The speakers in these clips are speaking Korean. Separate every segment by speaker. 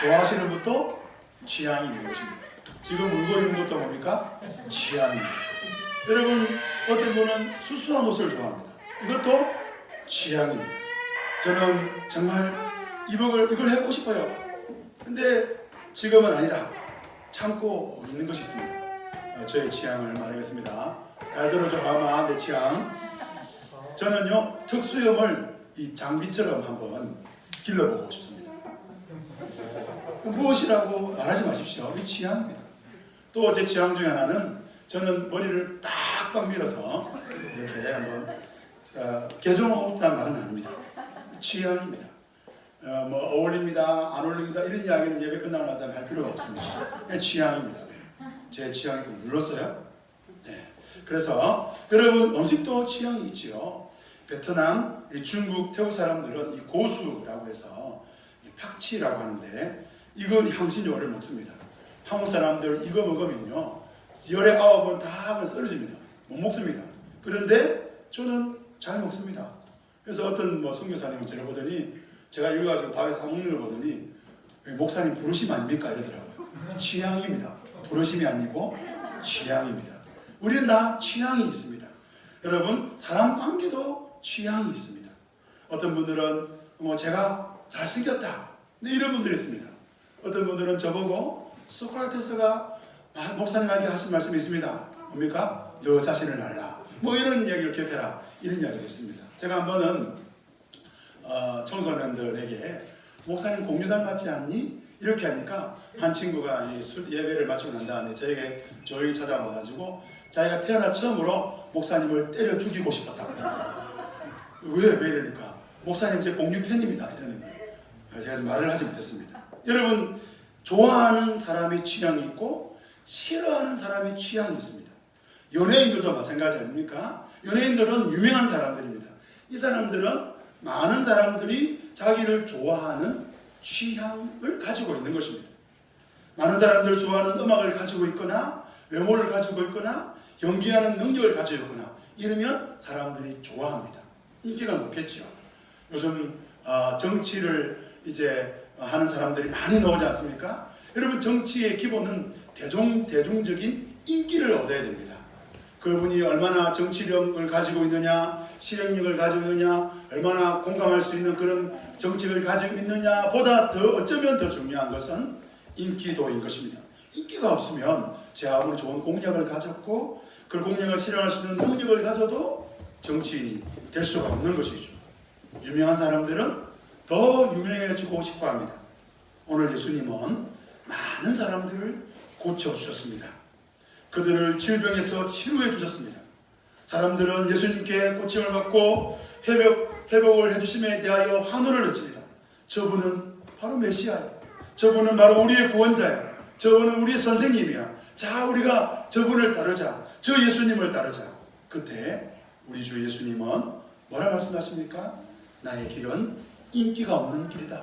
Speaker 1: 좋아하시는 것도 취향이 있는 것입니다. 지금 울고 있는 것도 뭡니까? 취향입니다. 여러분 어떤 분은 수수한 옷을 좋아합니다. 이것도 취향입니다. 저는 정말 이걸 이걸 해보고 싶어요. 근데 지금은 아니다. 참고 있는 것이 있습니다. 어, 저의 취향을 말하겠습니다. 잘 들어줘 아마 내 취향. 저는요 특수염을 이 장비처럼 한번 길러보고 싶습니다. 무엇이라고 말하지 마십시오. 이 취향입니다. 또 제 취향 중에 하나는 저는 머리를 빡빡 밀어서 이렇게 한번 어, 개종하고 싶다는 말은 아닙니다. 취향입니다. 어, 뭐 어울립니다, 안 어울립니다 이런 이야기는 예배 끝나고 나서 할 필요가 없습니다. 취향입니다. 제 취향이 눌렀어요. 네. 그래서 여러분 음식도 취향이 있지요. 베트남, 이 중국, 태국 사람들은 이 고수라고 해서 이 팍치라고 하는데 이건 향신료를 먹습니다. 한국 사람들 이거 먹으면요 열에 아홉은 다 하면 쓰러집니다. 못 먹습니다. 그런데 저는 잘 먹습니다. 그래서 어떤 뭐 선교사님이 저를 보더니 제가 이거 가지고 밥에 사 먹는 걸 보더니 목사님 부르심 아닙니까 이러더라고요. 취향입니다. 부르심이 아니고 취향입니다. 우리는 다 취향이 있습니다. 여러분 사람 관계도 취향이 있습니다. 어떤 분들은 뭐 제가 잘생겼다 네, 이런 분들이 있습니다. 어떤 분들은 저보고 소크라테스가 아, 목사님에게 하신 말씀이 있습니다. 뭡니까? 너 자신을 알라. 뭐 이런 이야기를 기억해라. 이런 이야기도 있습니다. 제가 한 번은 어, 청소년들에게 목사님 공유 닮았지 않니? 이렇게 하니까 한 친구가 예배를 마치고 난 다음에 저에게 조용히 찾아와가지고 자기가 태어나 처음으로 목사님을 때려 죽이고 싶었다고. 왜? 왜 이러니까 목사님 제 공유 팬입니다. 이러는 거예요. 제가 말을 하지 못했습니다. 여러분 좋아하는 사람의 취향이 있고 싫어하는 사람의 취향이 있습니다. 연예인들도 마찬가지 아닙니까? 연예인들은 유명한 사람들입니다. 이 사람들은 많은 사람들이 자기를 좋아하는 취향을 가지고 있는 것입니다. 많은 사람들을 좋아하는 음악을 가지고 있거나 외모를 가지고 있거나 연기하는 능력을 가지고 있거나 이러면 사람들이 좋아합니다. 인기가 높겠지요. 요즘 어, 정치를 이제 하는 사람들이 많이 나오지 않습니까? 여러분 정치의 기본은 대중 대중적인 인기를 얻어야 됩니다. 그분이 얼마나 정치력을 가지고 있느냐, 실행력을 가지고 있느냐, 얼마나 공감할 수 있는 그런 정책을 가지고 있느냐 보다 더 어쩌면 더 중요한 것은 인기도인 것입니다. 인기가 없으면 제 아무리 좋은 공약을 가졌고 그 공약을 실행할 수 있는 능력을 가져도 정치인이 될 수가 없는 것이죠. 유명한 사람들은 더 유명해지고 싶어 합니다. 오늘 예수님은 많은 사람들을 고쳐주셨습니다. 그들을 질병에서 치료해 주셨습니다. 사람들은 예수님께 고침을 받고 회복, 회복을 해주심에 대하여 환호를 외칩니다. 저분은 바로 메시아예요. 저분은 바로 우리의 구원자예요. 저분은 우리 선생님이야. 자, 우리가 저분을 따르자. 저 예수님을 따르자. 그때 우리 주 예수님은 뭐라 말씀하십니까? 나의 길은 인기가 없는 길이다.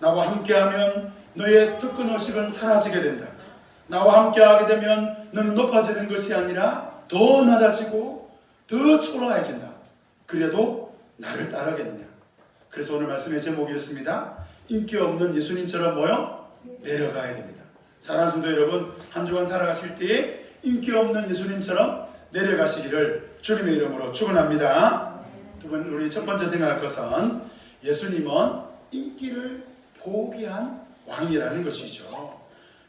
Speaker 1: 나와 함께하면 너의 특권 의식은 사라지게 된다. 나와 함께하게 되면 너는 높아지는 것이 아니라 더 낮아지고 더 초라해진다. 그래도 나를 따르겠느냐? 그래서 오늘 말씀의 제목이었습니다. 인기 없는 예수님처럼 뭐요? 내려가야 됩니다. 사랑하는 성도 여러분, 한 주간 살아가실 때에 인기 없는 예수님처럼 내려가시기를 주님의 이름으로 축원합니다. 두번 우리 첫 번째 생각할 것은 예수님은 인기를 포기한 왕이라는 것이죠.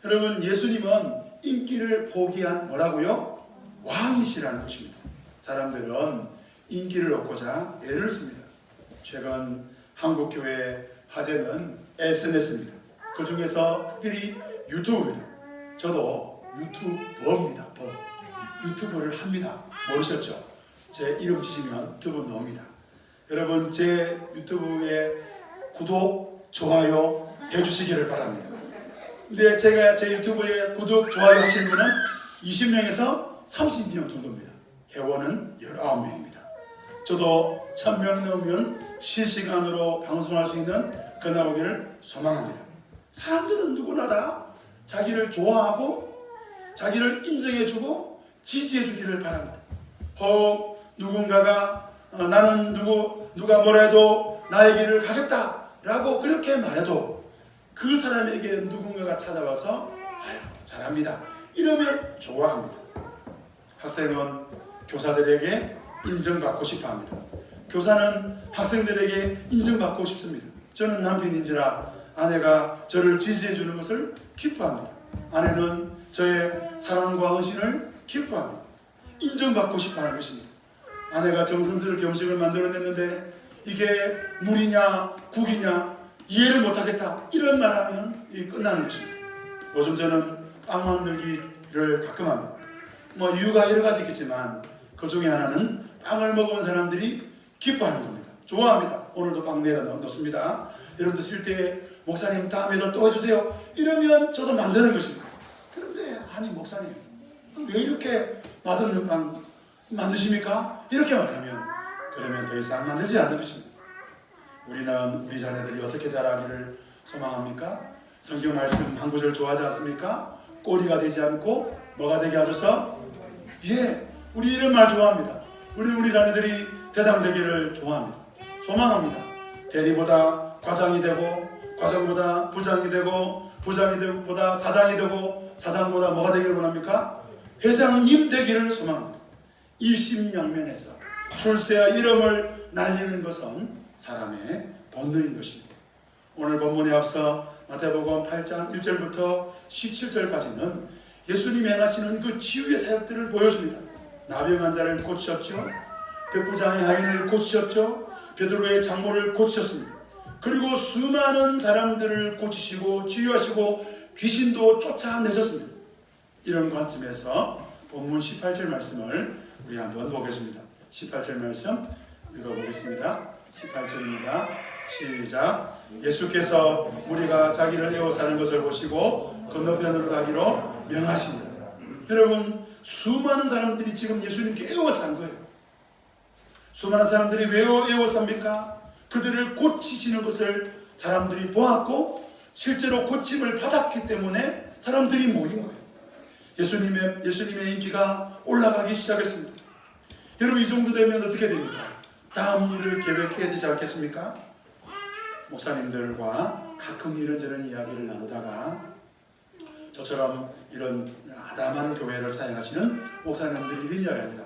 Speaker 1: 여러분 예수님은 인기를 포기한 뭐라고요? 왕이시라는 것입니다. 사람들은 인기를 얻고자 애를 씁니다. 최근 한국 교회 화제는 SNS입니다. 그 중에서 특별히 유튜브입니다. 저도 유튜버입니다. 버. 유튜브를 합니다. 모르셨죠? 제 이름 치시면 유튜브 나옵니다. 여러분 제 유튜브에 구독, 좋아요 해주시기를 바랍니다. 근데 제가 제 유튜브에 구독, 좋아요 하시는 분은 20명에서 30명 정도입니다. 회원은 19명입니다. 저도 1000명 넘으면 실시간으로 방송할 수 있는 그날 오기를 소망합니다. 사람들은 누구나 다 자기를 좋아하고 자기를 인정해주고 지지해주기를 바랍니다. 혹 누군가가 어, 나는 누구 누가 뭐래도 나의 길을 가겠다라고 그렇게 말해도 그 사람에게 누군가가 찾아와서 아유 잘합니다. 이러면 좋아합니다. 학생은 교사들에게 인정받고 싶어 합니다. 교사는 학생들에게 인정받고 싶습니다. 저는 남편인지라 아내가 저를 지지해 주는 것을 기뻐합니다. 아내는 저의 사랑과 헌신을 기뻐합니다. 인정받고 싶어 하는 것입니다. 아내가 정성스럽게 음식을 만들어냈는데 이게 물이냐 국이냐 이해를 못하겠다 이런 말하면 이 끝나는 것입니다. 요즘 저는 빵 만들기를 가끔 합니다. 뭐 이유가 여러 가지 있겠지만 그 중에 하나는 빵을 먹어본 사람들이 기뻐하는 겁니다. 좋아합니다. 오늘도 빵 내려 놓습니다. 여러분들 쓸때 목사님 다음에도 또 해주세요. 이러면 저도 만드는 것입니다. 그런데 아니 목사님 왜 이렇게 맛없는 빵 만드십니까? 이렇게 말하면 그러면 더 이상 만들지 않는 것입니다. 우리는 우리 자녀들이 어떻게 자라기를 소망합니까? 성경 말씀 한 구절 좋아하지 않습니까? 꼬리가 되지 않고 뭐가 되게 하셔서 예, 우리 이런 말 좋아합니다. 우리 우리 자녀들이 대상 되기를 좋아합니다. 소망합니다. 대리보다 과장이 되고 과장보다 부장이 되고 부장이 되고 보다 사장이 되고 사장보다 뭐가 되기를 원합니까? 회장님 되기를 소망합니다. 일심양면에서 출세와 이름을 날리는 것은 사람의 본능인 것입니다. 오늘 본문에 앞서 마태복음 8장 1절부터 17절까지는 예수님이 행하시는 그 치유의 사역들을 보여줍니다. 나병 환자를 고치셨죠. 백부장의 하인을 고치셨죠. 베드로의 장모를 고치셨습니다. 그리고 수많은 사람들을 고치시고 치유하시고 귀신도 쫓아내셨습니다. 이런 관점에서 본문 18절 말씀을 우리 한번 보겠습니다. 18절 말씀 읽어보겠습니다. 18절입니다. 시작. 예수께서 우리가 자기를 에워싸는 것을 보시고 건너편으로 가기로 명하십니다. 여러분 수많은 사람들이 지금 예수님께 에워싼 거예요. 수많은 사람들이 왜 에워쌉니까? 그들을 고치시는 것을 사람들이 보았고 실제로 고침을 받았기 때문에 사람들이 모인 거예요. 예수님의 예수님의 인기가 올라가기 시작했습니다. 여러분 이 정도 되면 어떻게 됩니까? 다음 일을 계획해야 되지 않겠습니까? 목사님들과 가끔 이런저런 이야기를 나누다가 저처럼 이런 아담한 교회를 사용하시는 목사님들이 이런 이야기합니다.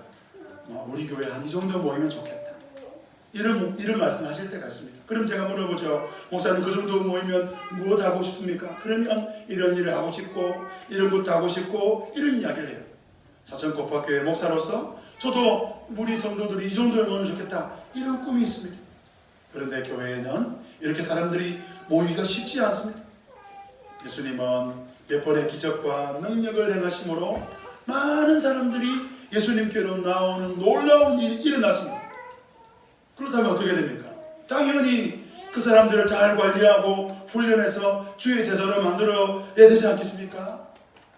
Speaker 1: 어, 우리 교회 한 이 정도 모이면 좋겠다. 이런 이런 말씀하실 때가 있습니다. 그럼 제가 물어보죠. 목사님 그 정도 모이면 무엇 하고 싶습니까? 그러면 이런 일을 하고 싶고 이런 것도 하고 싶고 이런 이야기를 해요. 사천 고파교회 목사로서 저도 우리 성도들이 이 정도에 모이면 좋겠다 이런 꿈이 있습니다. 그런데 교회에는 이렇게 사람들이 모이기가 쉽지 않습니다. 예수님은 몇 번의 기적과 능력을 행하심으로 많은 사람들이 예수님께로 나오는 놀라운 일이 일어났습니다. 그렇다면 어떻게 됩니까? 당연히 그 사람들을 잘 관리하고 훈련해서 주의 제자로 만들어야 되지 않겠습니까?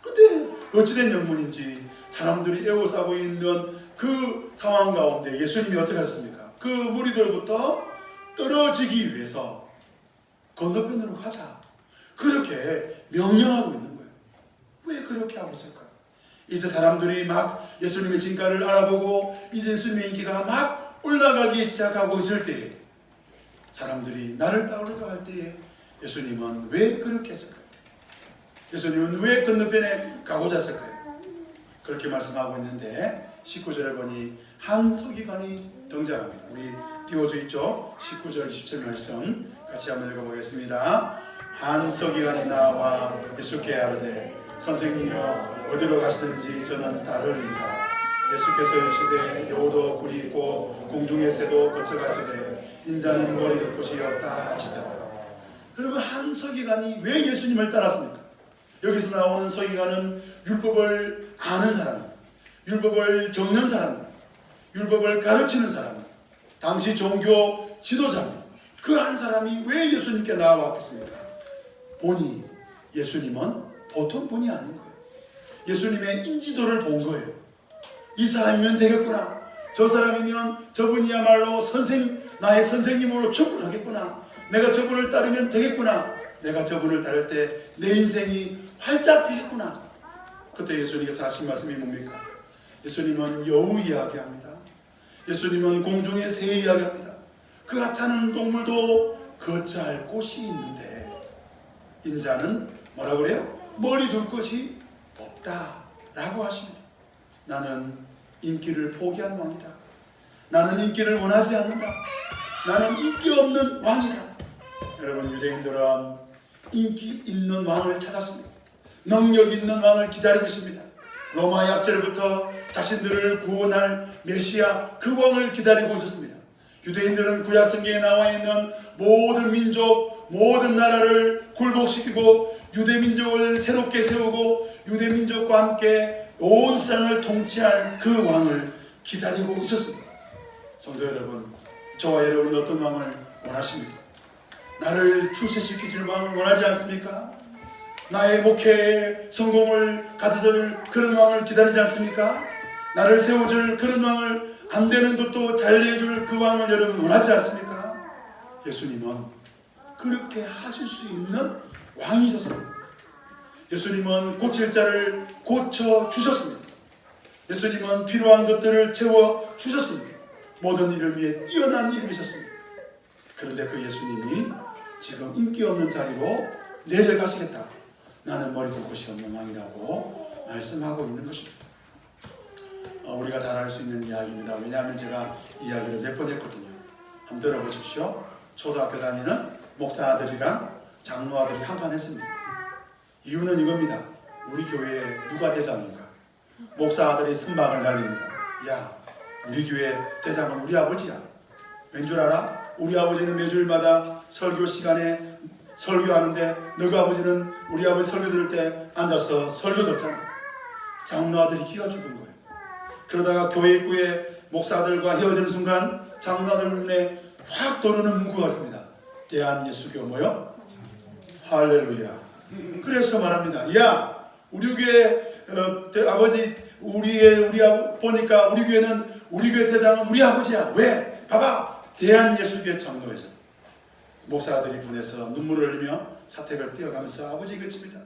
Speaker 1: 근데 어찌된 영문인지 사람들이 애워싸고 있는 그 상황 가운데 예수님이 어떻게 하셨습니까? 그 무리들부터 떨어지기 위해서 건너편으로 가자. 그렇게 명령하고 있는 거예요. 왜 그렇게 하고 있을까요? 이제 사람들이 막 예수님의 진가를 알아보고 이제 예수님의 인기가 막 올라가기 시작하고 있을 때에 사람들이 나를 따르려 할 때에 예수님은 왜 그렇게 했을까요? 예수님은 왜 건너편에 가고자 했을까요? 그렇게 말씀하고 있는데 19절에 보니 한 서기관이 등장합니다. 우리 띄워져 있죠? 19절 20절 말씀 같이 한번 읽어보겠습니다. 한 서기관이 나와 예수께 아르되 선생님이여 어디로 가시든지 저는 따르리이다. 예수께서 이르시되 여우도 굴이 있고 공중의 새도 거쳐가시되 인자는 머리 둘 곳이 없다 하시더라. 여러분 한 서기관이 왜 예수님을 따랐습니까? 여기서 나오는 서기관은 율법을 아는 사람, 율법을 적는 사람, 율법을 가르치는 사람, 당시 종교 지도자입니다. 그한 사람이 왜 예수님께 나와왔겠습니까? 보니 예수님은 보통 분이 아닌 거예요. 예수님의 인지도를 본 거예요. 이 사람이면 되겠구나. 저 사람이면 저분이야말로 선생 나의 선생님으로 충분하겠구나. 내가 저분을 따르면 되겠구나. 내가 저분을 따를 때 내 인생이 활짝 피겠구나. 그때 예수님께서 하신 말씀이 뭡니까? 예수님은 여우 이야기합니다. 예수님은 공중의 새 이야기합니다. 그 하찮은 동물도 거처할 곳이 있는데 인자는 뭐라 그래요? 머리 둘 것이 없다라고 하십니다. 나는 인기를 포기한 왕이다. 나는 인기를 원하지 않는다. 나는 인기 없는 왕이다. 여러분 유대인들은 인기 있는 왕을 찾았습니다. 능력 있는 왕을 기다리고 있습니다. 로마 약제로부터 자신들을 구원할 메시아 그 왕을 기다리고 있었습니다. 유대인들은 구약 성경에 나와 있는 모든 민족, 모든 나라를 굴복시키고 유대 민족을 새롭게 세우고 유대 민족과 함께 온 세상을 통치할 그 왕을 기다리고 있었습니다. 성도 여러분, 저와 여러분이 어떤 왕을 원하십니까? 나를 출세시키실 왕을 원하지 않습니까? 나의 목회에 성공을 가져줄 그런 왕을 기다리지 않습니까? 나를 세워줄 그런 왕을 안 되는 것도 잘 내줄 그 왕을 여러분 원하지 않습니까? 예수님은 그렇게 하실 수 있는 왕이셨습니다. 예수님은 고칠 자를 고쳐 주셨습니다. 예수님은 필요한 것들을 채워 주셨습니다. 모든 이름 위에 뛰어난 이름이셨습니다. 그런데 그 예수님이 지금 인기 없는 자리로 내려가시겠다. 나는 머리 둘 곳이 없는 왕이라고 말씀하고 있는 것입니다. 어, 우리가 잘알수 있는 이야기입니다. 왜냐하면 제가 이야기를 몇 번 했거든요. 한번 들어보십시오. 초등학교 다니는 목사 아들이랑 장로 아들이 한판 했습니다. 이유는 이겁니다. 우리 교회에 누가 대장인가? 목사 아들이 선방을 날립니다. 야, 우리 교회 대장은 우리 아버지야. 왠 줄 알아? 우리 아버지는 매주일마다 설교 시간에 설교하는데 너희 아버지는 우리 아버지 설교 들을 때 앉아서 설교 듣잖아. 장로 아들이 기가 죽은 거예요. 그러다가 교회 입구에 목사들과 헤어지는 순간 장로 아들 눈에 확 도르는 문구가 있습니다. 대한 예수교 뭐요? 할렐루야. 그래서 말합니다. 야, 우리 교회 어, 대- 아버지 우리의 우리 아 보니까 우리 교회는 우리 교회 대장은 우리 아버지야. 왜? 봐봐. 대한 예수교회 장로회장. 목사들이 분해서 눈물을 흘리며 사택을 뛰어가면서 아버지 그칩니다.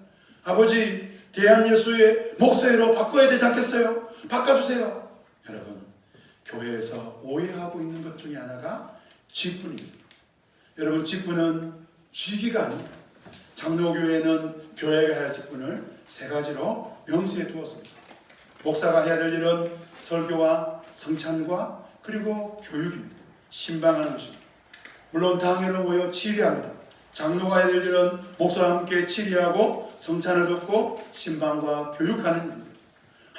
Speaker 1: 아버지 대한 예수의 목사회로 바꿔야 되지 않겠어요? 바꿔주세요. 여러분 교회에서 오해하고 있는 것 중에 하나가 직분입니다. 여러분 직분은 쥐기가 아닙니다. 장로교회는 교회가 할 직분을 세 가지로 명시해 두었습니다. 목사가 해야 될 일은 설교와 성찬과 그리고 교육입니다. 신방하는 것입니다. 물론 당회로 모여 치리합니다. 장로가 해야 될 일은 목사와 함께 치리하고 성찬을 돕고 신방과 교육하는.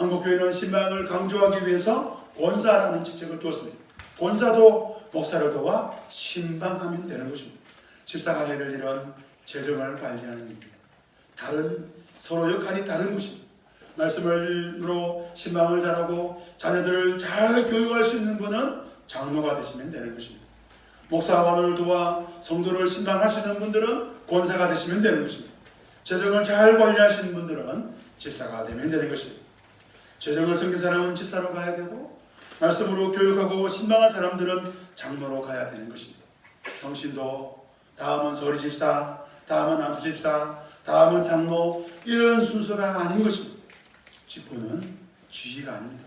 Speaker 1: 한국 교회는 신방을 강조하기 위해서 권사라는 직책을 두었습니다. 권사도 목사를 도와 신방하면 되는 것입니다. 집사가 해야 될 일은 재정을 관리하는 일입니다. 다른 서로 역할이 다른 것입니다. 말씀으로 신방을 잘하고 자녀들을 잘 교육할 수 있는 분은 장로가 되시면 되는 것입니다. 목사관을 도와 성도를 신방할 수 있는 분들은 권사가 되시면 되는 것입니다. 재정을 잘 관리하시는 분들은 집사가 되면 되는 것입니다. 재정을 섬긴 사람은 집사로 가야 되고 말씀으로 교육하고 신방한 사람들은 장로로 가야 되는 것입니다. 정신도 다음은 서리 집사, 다음은 안수 집사, 다음은 장로 이런 순서가 아닌 것입니다. 직분은 지위가 아닙니다.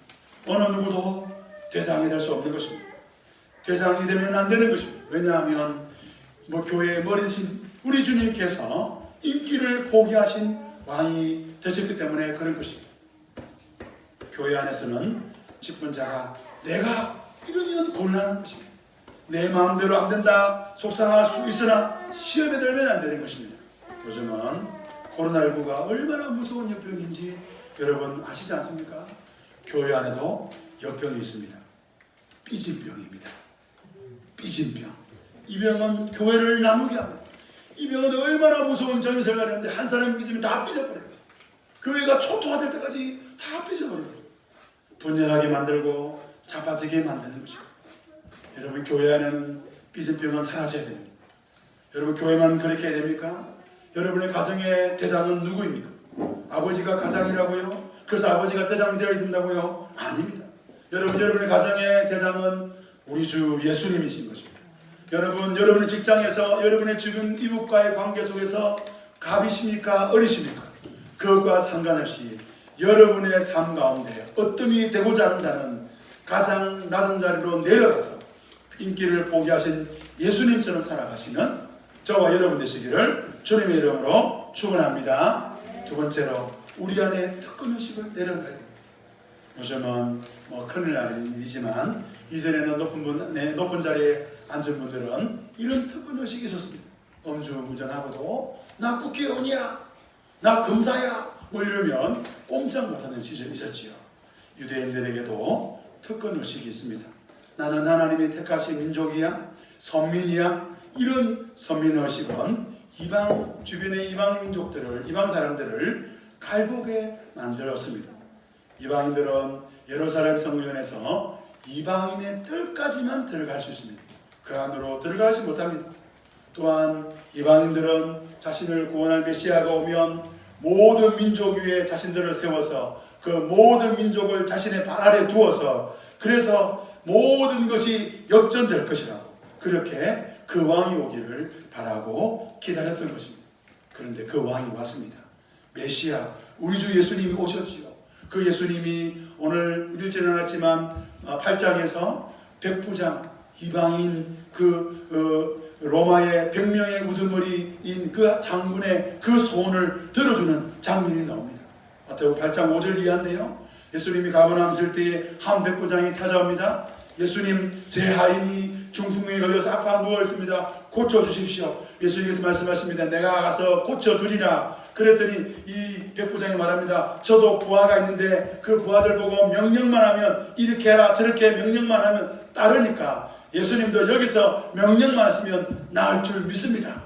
Speaker 1: 어느 누구도 대상이 될 수 없는 것입니다. 대상이 되면 안 되는 것입니다. 왜냐하면 뭐 교회의 머리신 우리 주님께서 인기를 포기하신 왕이 되셨기 때문에 그런 것입니다. 교회 안에서는 직분자가 내가 이러면 곤란한 것입니다. 내 마음대로 안 된다 속상할 수 있으나 시험에 들면 안 되는 것입니다. 요즘은 코로나19가 얼마나 무서운 역병인지 여러분 아시지 않습니까? 교회 안에도 역병이 있습니다. 삐진병입니다. 삐진병. 이 병은 교회를 나누게 합니다. 이 병은 얼마나 무서운 전세가 되는데 한 사람이 삐지면 다 삐져버려요. 교회가 초토화될 때까지 다 삐져버려요. 분열하게 만들고 자빠지게 만드는 것입니다. 여러분 교회 안에는 삐진 병은 사라져야 됩니다. 여러분 교회만 그렇게 해야 됩니까? 여러분의 가정의 대장은 누구입니까? 아버지가 가장이라고요? 그래서 아버지가 대장이 되어야 된다고요? 아닙니다. 여러분 여러분의 가정의 대장은 우리 주 예수님이신 것입니다. 여러분 여러분의 직장에서 여러분의 주변 이웃과의 관계 속에서 갑이십니까 어리십니까? 그것과 상관없이 여러분의 삶 가운데 어뜸이 되고자 하는 자는 가장 낮은 자리로 내려가서 인기를 포기하신 예수님처럼 살아가시는 저와 여러분 되시기를 주님의 이름으로 축원합니다. 두 번째로 우리 안에 특권 의식을 내려가야 됩니다. 요즘은 뭐 큰일 날 일이지만 이전에는 높은 분, 네, 높은 자리에 앉은 분들은 이런 특권 의식이 있었습니다. 음주 운전하고도 나 국회의원이야, 나 검사야, 뭐 이러면 꼼짝 못하는 시절이 있었지요. 유대인들에게도 특권 의식이 있습니다. 나는 하나님이 택하신 민족이야, 선민이야. 이런 선민 의식은 이방 주변의 이방 민족들을 이방 사람들을 갈보게 만들었습니다. 이방인들은 예루살렘 성전에서 이방인의 뜰까지만 들어갈 수 있습니다. 그 안으로 들어가지 못합니다. 또한 이방인들은 자신을 구원할 메시아가 오면 모든 민족 위에 자신들을 세워서 그 모든 민족을 자신의 발 아래 두어서 그래서 모든 것이 역전될 것이라고 그렇게 그 왕이 오기를 바라고 기다렸던 것입니다. 그런데 그 왕이 왔습니다. 메시아 우리 주 예수님이 오셨지요. 그 예수님이 오늘 일제 나눴지만 8장에서 백부장 이방인 그 어, 로마의 백명의 우두머리인 그 장군의 그 소원을 들어주는 장면이 나옵니다. 마태복 8장 5절 이하인데요. 예수님이 가버나움 쓸 때에 한 백부장이 찾아옵니다. 예수님 제 하인이 중풍에 걸려서 아파 누워 있습니다. 고쳐 주십시오. 예수님께서 말씀하십니다. 내가 가서 고쳐 주리라. 그랬더니 이 백부장이 말합니다. 저도 부하가 있는데 그 부하들 보고 명령만 하면 이렇게 해라 저렇게 명령만 하면 따르니까 예수님도 여기서 명령만 하시면 나을 줄 믿습니다.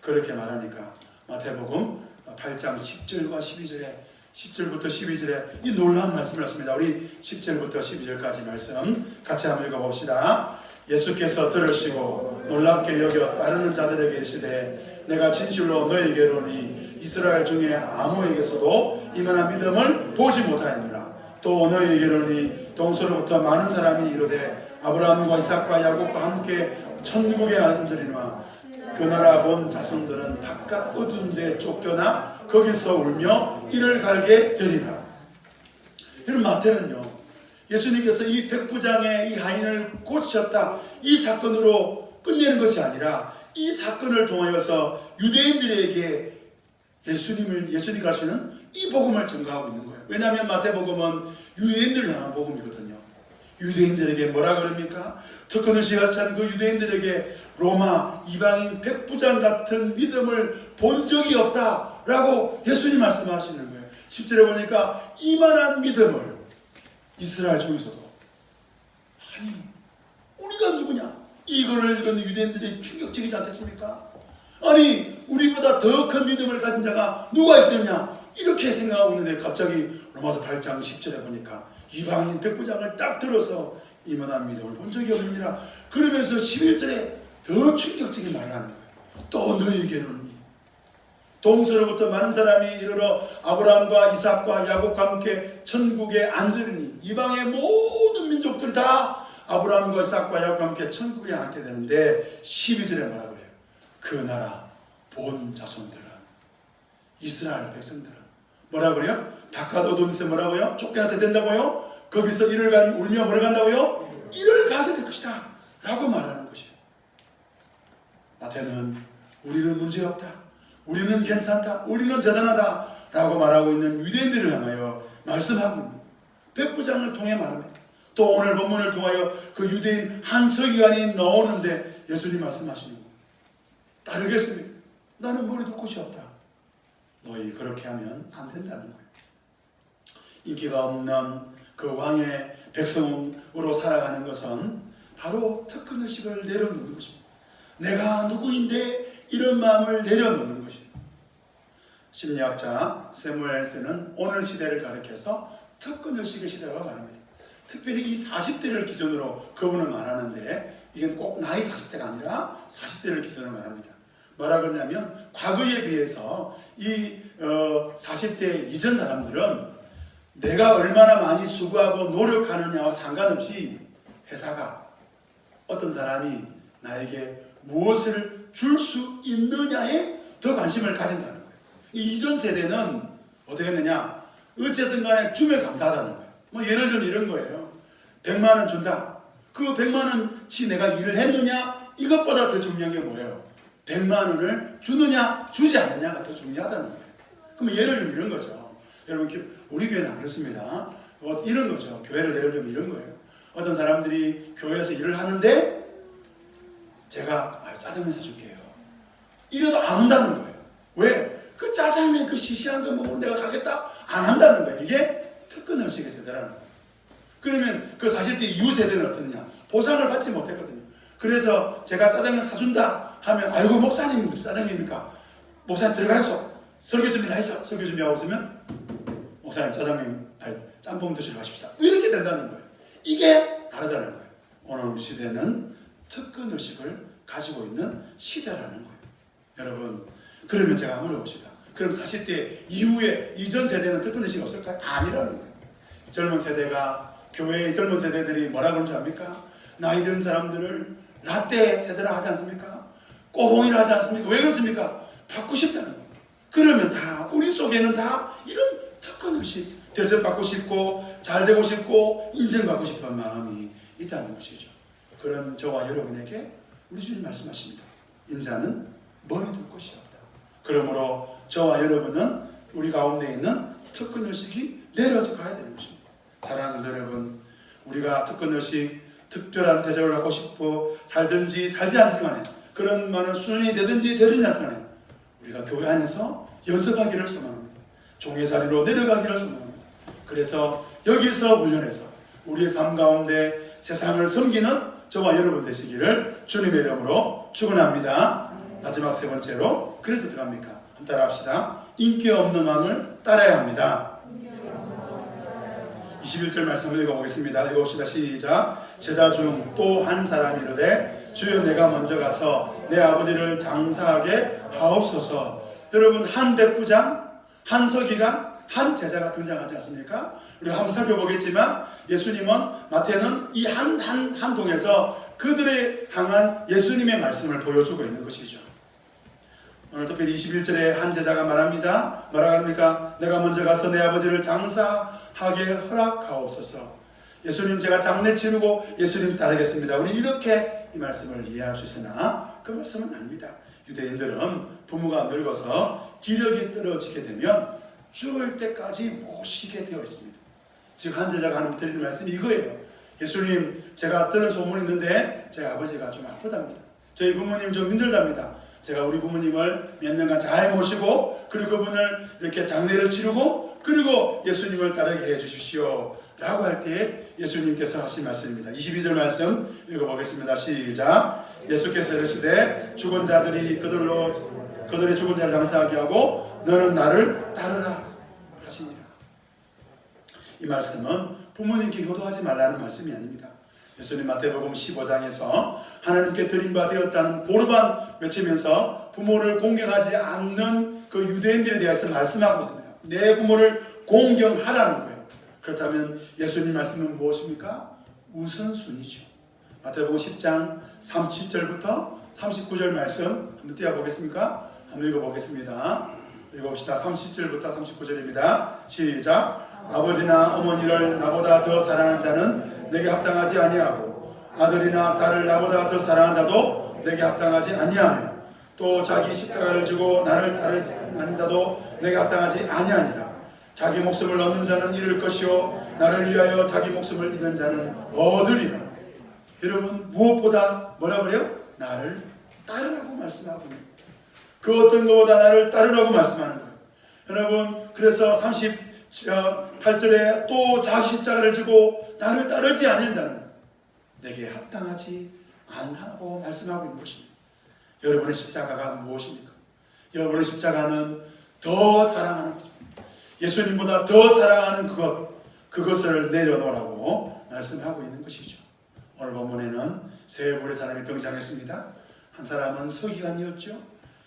Speaker 1: 그렇게 말하니까 마태복음 8장 10절과 12절에 10절부터 12절에 이 놀라운 말씀을 하십니다. 우리 10절부터 12절까지 말씀 같이 한번 읽어봅시다. 예수께서 들으시고 놀랍게 여겨 따르는 자들에게 이르시되 내가 진실로 너희에게로니 이스라엘 중에 아무에게서도 이만한 믿음을 보지 못하였느라 또 너희에게로니 동서로부터 많은 사람이 이르되 아브라함과 이삭과 야곱과 함께 천국에 앉으리나 그 나라 본 자손들은 바깥 어두운 데 쫓겨나 거기서 울며 이를 갈게 되리라. 이런 마태는요. 예수님께서 이 백부장의 이 하인을 고치셨다. 이 사건으로 끝내는 것이 아니라 이 사건을 통하여서 유대인들에게 예수님을 예수님 가시는 이 복음을 전가하고 있는 거예요. 왜냐하면 마태복음은 유대인들을 향한 복음이거든요. 유대인들에게 뭐라 그럽니까? 특권을 시각한 그 유대인들에게 로마 이방인 백부장 같은 믿음을 본 적이 없다라고 예수님 말씀하시는 거예요. 10절에 보니까 이만한 믿음을 이스라엘 중에서도 아니 우리가 누구냐? 이거를 읽은 유대인들이 충격적이지 않겠습니까? 아니 우리보다 더 큰 믿음을 가진 자가 누가 있겠냐? 이렇게 생각하고 있는데 갑자기 로마서 8장 10절에 보니까 이방인 백부장을 딱 들어서 이만한 믿음을 본 적이 없느니라 그러면서 11절에 더 충격적인 말을 하는 거예요. 또 너희에게는 동서로부터 많은 사람이 이르러 아브라함과 이삭과 야곱과 함께 천국에 앉으리니 이방의 모든 민족들이 다 아브라함과 이삭과 야곱과 함께 천국에 앉게 되는데 12절에 뭐라고 해요? 그 나라 본 자손들은 이스라엘 백성들은 뭐라 그래요? 어둠에서 뭐라고요? 쫓겨나게 된다고요? 거기서 이를 간 울며 뭐를 간다고요? 이를 가게 될 것이다. 라고 말하는 것이에요 마태는 우리는 문제없다. 우리는 괜찮다. 우리는 대단하다. 라고 말하고 있는 유대인들을 향하여 말씀하고 백부장을 통해 말합니다. 또 오늘 본문을 통하여 그 유대인 한 서기관이 나오는데 예수님 말씀하시는 거예요 따르겠습니다. 나는 머리도 끝이 없다 너희 그렇게 하면 안 된다는 거예요. 인기가 없는 그 왕의 백성으로 살아가는 것은 바로 특권 의식을 내려놓는 것입니다. 내가 누구인데 이런 마음을 내려놓는 것입니다. 심리학자 세무엘스는 오늘 시대를 가리켜서 특권 의식의 시대라고 말합니다. 특별히 이 40대를 기준으로 그분은 말하는데 이건 꼭 나이 40대가 아니라 40대를 기준으로 말합니다. 뭐라 그러냐면 과거에 비해서 이 어, 40대 이전 사람들은 내가 얼마나 많이 수고하고 노력하느냐와 상관없이 회사가 어떤 사람이 나에게 무엇을 줄 수 있느냐에 더 관심을 가진다는 거예요. 이 이전 세대는 어떻게 했느냐? 어쨌든 간에 주면 감사하다는 거예요. 뭐 예를 들면 이런 거예요. 100만 원 준다. 그 100만 원치 내가 일을 했느냐? 이것보다 더 중요한 게 뭐예요? 100만 원을 주느냐 주지 않느냐가 더 중요하다는 거예요. 그러면 예를 들면 이런 거죠. 여러분 교- 우리 교회는 안 그렇습니다. 뭐 이런 거죠. 교회를 예를 들면 이런 거예요. 어떤 사람들이 교회에서 일을 하는데 제가 아, 짜장면 사줄게요. 이래도 안 온다는 거예요. 왜? 그 짜장면 그 시시한 거 먹으면 내가 가겠다? 안 한다는 거예요. 이게 특권 의식의 세대라는 거예요. 그러면 그 40대 이후 세대는 어떻냐? 보상을 받지 못했거든요. 그래서 제가 짜장면 사준다 하면 아이고 목사님 짜장면입니까? 목사님 들어가서 설교 준비나 해서 설교 준비하고 있으면 목사님 짜장면 아니, 짬뽕 드시러 가십시다. 이렇게 된다는 거예요. 이게 다르다는 거예요. 오늘 우리 시대는 특권 의식을 가지고 있는 시대라는 거예요. 여러분 그러면 제가 물어봅시다. 그럼 40대 이후에 이전 세대는 특권 의식 없을까요? 아니라는 거예요. 젊은 세대가 교회의 젊은 세대들이 뭐라 그러는 줄 압니까? 나이 든 사람들을 라떼 세대라 하지 않습니까? 꼬봉이라 하지 않습니까? 왜 그렇습니까? 받고 싶다는 거예요. 그러면 다 우리 속에는 다 이런 특권 의식, 대접받고 싶고 잘 되고 싶고 인정받고 싶은 마음이 있다는 것이죠. 그런 저와 여러분에게 우리 주님 말씀하십니다. 인자는 머리 둘 곳이 없다. 그러므로 저와 여러분은 우리 가운데 있는 특권 의식이 내려져 가야 되는 것입니다. 사랑하는 여러분, 우리가 특권 의식, 특별한 대접을 받고 싶고 살든지 살지 않든 간에 그런 많은 수준이 되든지 않든 간에 우리가 교회 안에서 연습하기를 소망합니다. 종의 자리로 내려가기를 소망합니다. 그래서 여기서 훈련해서 우리의 삶 가운데 세상을 섬기는 저와 여러분 되시기를 주님의 이름으로 축원합니다. 마지막 세 번째로 그래서 들어갑니까? 한번 따라합시다. 인기 없는 왕을 따라야 합니다. 21절 말씀을 읽어보겠습니다. 읽어봅시다. 시작. 제자 중 또 한 사람이 이르되 주여 내가 먼저 가서 내 아버지를 장사하게 하옵소서. 여러분 한 백부장, 한 서기관, 한 제자가 등장하지 않습니까? 우리가 한번 살펴보겠지만 예수님은 마태는 이 한 한한 통해서 그들의 향한 예수님의 말씀을 보여주고 있는 것이죠. 오늘 특별히 21절에 한 제자가 말합니다. 뭐라 합니까? 내가 먼저 가서 내 아버지를 장사하게 허락하옵소서. 예수님 제가 장례 치르고 예수님 따르겠습니다. 우리 이렇게 이 말씀을 이해할 수 있으나 그 말씀은 아닙니다. 유대인들은 부모가 늙어서 기력이 떨어지게 되면 죽을 때까지 모시게 되어 있습니다. 지금 한 제자가 하는 드리는 말씀이 이거예요. 예수님 제가 들은 소문이 있는데 제 아버지가 좀 아프답니다. 저희 부모님 좀 힘들답니다. 제가 우리 부모님을 몇 년간 잘 모시고 그리고 그분을 이렇게 장례를 치르고 그리고 예수님을 따르게 해 주십시오. 라고 할때 예수님께서 하신 말씀입니다. 22절 말씀 읽어보겠습니다. 시작. 예수께서 이르시되 죽은 자들이 그들로 그들의 죽은 자를 장사하게 하고 너는 나를 따르라 하시니라. 이 말씀은 부모님께 효도하지 말라는 말씀이 아닙니다. 예수님 마태복음 15장에서 하나님께 드림 바 되었다는 고르반 외치면서 부모를 공경하지 않는 그 유대인들에 대해서 말씀하고 있습니다. 내 부모를 공경하라는 거예요. 그렇다면 예수님 말씀은 무엇입니까? 우선순위죠. 마태복음 10장 37절부터 39절 말씀 한번 띄워보겠습니까? 한번 읽어보겠습니다. 읽어봅시다. 37절부터 39절입니다. 시작. 아버지나 어머니를 나보다 더 사랑하는 자는 내게 합당하지 아니하고 아들이나 딸을 나보다 더 사랑하는 자도 내게 합당하지 아니하며 또 자기 십자가를 지고 나를 따르는 자도 내게 합당하지 아니하니라. 자기 목숨을 얻는 자는 잃을 것이요 나를 위하여 자기 목숨을 잃는 자는 얻으리라. 여러분 무엇보다 뭐라 그래요? 나를 따르라고 말씀하고. 그 어떤 것보다 나를 따르라고 말씀하는 거예요. 여러분 그래서 38절에 또 자기 십자가를 지고 나를 따르지 않는 자는 내게 합당하지 않다고 말씀하고 있는 것입니다. 여러분의 십자가가 무엇입니까? 여러분의 십자가는 더 사랑하는 것입니다. 예수님보다 더 사랑하는 그것, 그것을 내려놓으라고 말씀하고 있는 것이죠. 오늘 본문에는 세 부의 사람이 등장했습니다. 한 사람은 서기관이었죠.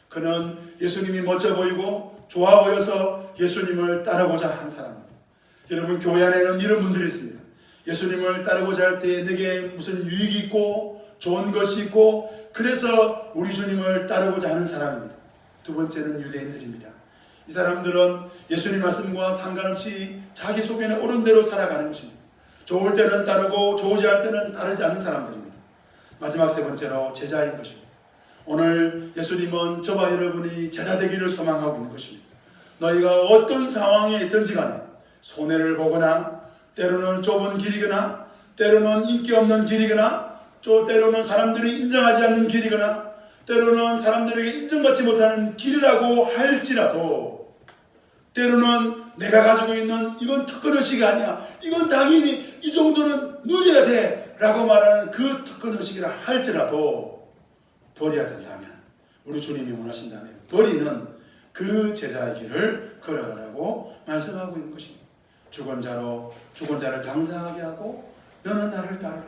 Speaker 1: 그는 예수님이 멋져 보이고 좋아 보여서 예수님을 따르고자 한 사람입니다. 여러분 교회 안에는 이런 분들이 있습니다. 예수님을 따르고자 할때 내게 무슨 유익이 있고 좋은 것이 있고 그래서 우리 주님을 따르고자 하는 사람입니다. 두 번째는 유대인들입니다. 이 사람들은 예수님 말씀과 상관없이 자기 속에는 옳은 대로 살아가는 것입니다. 좋을 때는 따르고 좋지 않을 때는 따르지 않는 사람들입니다. 마지막 세 번째로 제자인 것입니다. 오늘 예수님은 저와 여러분이 제자 되기를 소망하고 있는 것입니다. 너희가 어떤 상황에 있든지 간에 손해를 보거나 때로는 좁은 길이거나 때로는 인기 없는 길이거나 또 때로는 사람들이 인정하지 않는 길이거나 때로는 사람들에게 인정받지 못하는 길이라고 할지라도 때로는 내가 가지고 있는 이건 특권의식이 아니야. 이건 당연히 이 정도는 누려야 돼. 라고 말하는 그 특권의식이라 할지라도 버려야 된다면 우리 주님이 원하신다면 버리는 그 제자의 길을 걸어가라고 말씀하고 있는 것입니다. 죽은 자로 죽은 자를 장사하게 하고 너는 나를 따르라.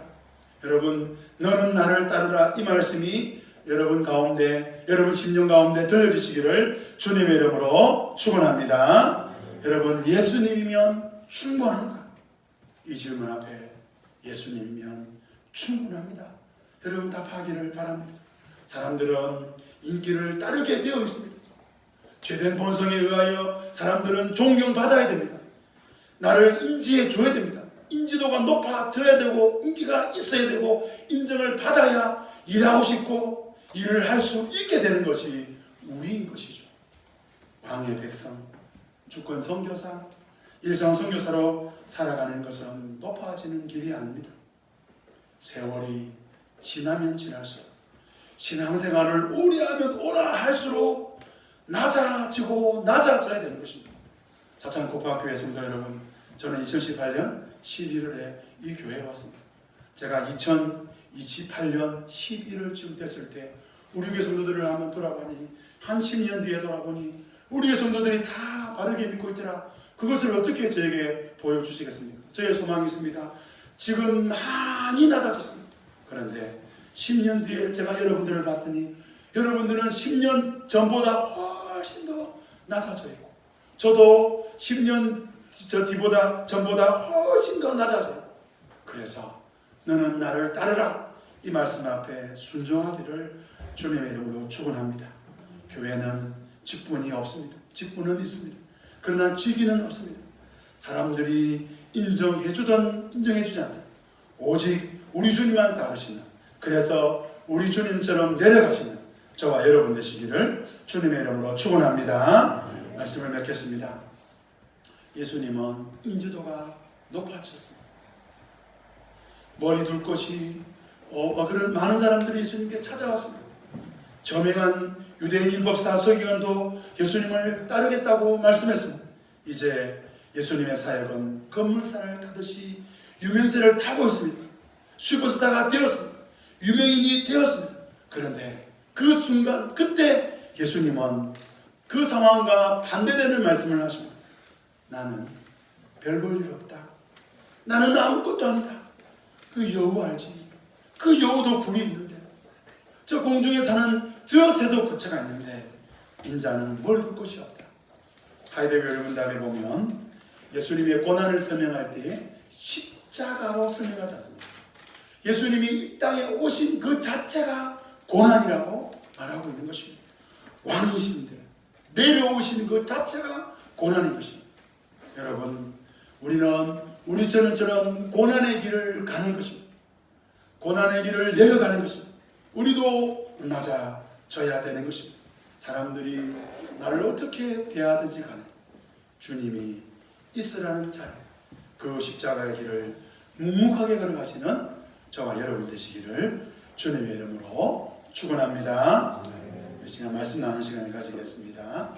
Speaker 1: 여러분 너는 나를 따르라 이 말씀이 여러분 가운데 여러분 심령 가운데 들려지시기를 주님의 이름으로 축원합니다. 여러분 예수님이면 충분한가? 이 질문 앞에 예수님이면 충분합니다. 여러분 답하기를 바랍니다. 사람들은 인기를 따르게 되어 있습니다. 죄된 본성에 의하여 사람들은 존경받아야 됩니다. 나를 인지해 줘야 됩니다. 인지도가 높아져야 되고 인기가 있어야 되고 인정을 받아야 일하고 싶고 일을 할 수 있게 되는 것이 우리인 것이죠. 왕의 백성, 주권 선교사, 일상 선교사로 살아가는 것은 높아지는 길이 아닙니다. 세월이 지나면 지날수록 신앙생활을 오래 하면 오라 할수록 낮아지고 낮아져야 되는 것입니다. 사창 고파교회 성도 여러분, 저는 2018년 11월에 이 교회에 왔습니다. 제가 2028년 11월쯤 됐을 때 우리 교회 성도들을 한번 돌아보니 한 10년 뒤에 돌아보니 우리 교회 성도들이 다 바르게 믿고 있더라. 그것을 어떻게 저에게 보여주시겠습니까? 저의 소망이 있습니다. 지금 많이 낮아졌습니다. 그런데 10년 뒤에 제가 여러분들을 봤더니 여러분들은 10년 전보다 훨씬 더 낮아져 있고 저도 10년 저 뒤보다 전보다 훨씬 더 낮아져요. 그래서 너는 나를 따르라 이 말씀 앞에 순종하기를 주님의 이름으로 축원합니다. 교회는 직분이 없습니다. 직분은 있습니다. 그러나 직위는 없습니다. 사람들이 인정해주든 인정해주지 않든 오직 우리 주님만 따르시는 그래서 우리 주님처럼 내려가시는 저와 여러분 되시기를 주님의 이름으로 축원합니다. 말씀을 맺겠습니다. 예수님은 인지도가 높아졌습니다. 머리 둘 곳이 어, 그런 많은 사람들이 예수님께 찾아왔습니다. 저명한 유대인 율법사 서기관도 예수님을 따르겠다고 말씀했습니다. 이제 예수님의 사역은 건물사를 타듯이 유명세를 타고 있습니다. 슈퍼스타가 되었습니다. 유명인이 되었습니다. 그런데 그 순간 그때 예수님은 그 상황과 반대되는 말씀을 하십니다. 나는 별 볼 일 없다. 나는 아무것도 아니다. 그 여우 알지? 그 여우도 굴이 있는데 저 공중에 사는 저 새도 거처가 있는데 인자는 뭘둘 곳이 없다. 하이데거 여러분답에 보면 예수님의 고난을 설명할 때 십자가로 설명하지 않습니다. 예수님이 이 땅에 오신 그 자체가 고난이라고 말하고 있는 것입니다. 왕이신데 내려오신 그 자체가 고난인 것입니다. 여러분, 우리는 우리처럼 고난의 길을 가는 것입니다. 고난의 길을 내려가는 것입니다. 우리도 낮아져야 되는 것입니다. 사람들이 나를 어떻게 대하든지 간에 주님이 있으라는 자리, 그 십자가의 길을 묵묵하게 걸어가시는 저와 여러분 되시기를 주님의 이름으로 축원합니다. 이 시간 말씀 나누는 시간을 가지겠습니다.